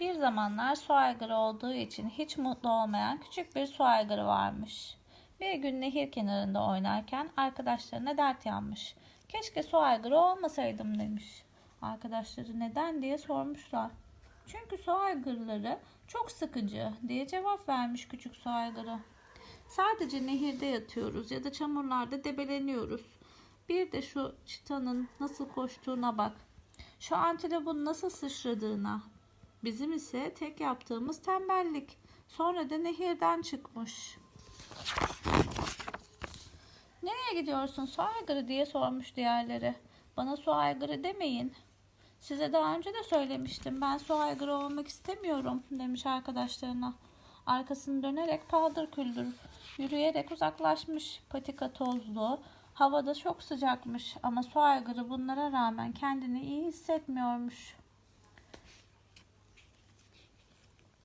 Bir zamanlar su aygırı olduğu için hiç mutlu olmayan küçük bir su aygırı varmış. Bir gün nehir kenarında oynarken arkadaşlarına dert yanmış. Keşke su aygırı olmasaydım demiş. Arkadaşları neden diye sormuşlar. Çünkü su aygırları çok sıkıcı diye cevap vermiş küçük su aygırı. Sadece nehirde yatıyoruz ya da çamurlarda debeleniyoruz. Bir de şu çitanın nasıl koştuğuna bak. Şu antilopun nasıl sıçradığına. Bizim ise tek yaptığımız tembellik. Sonra da nehirden çıkmış. Nereye gidiyorsun su aygırı diye sormuş diğerleri. Bana su aygırı demeyin. Size daha önce de söylemiştim. Ben su aygırı olmak istemiyorum demiş arkadaşlarına. Arkasını dönerek paldır küldür yürüyerek uzaklaşmış. Patika tozlu. Havada çok sıcakmış ama su aygırı bunlara rağmen kendini iyi hissetmiyormuş.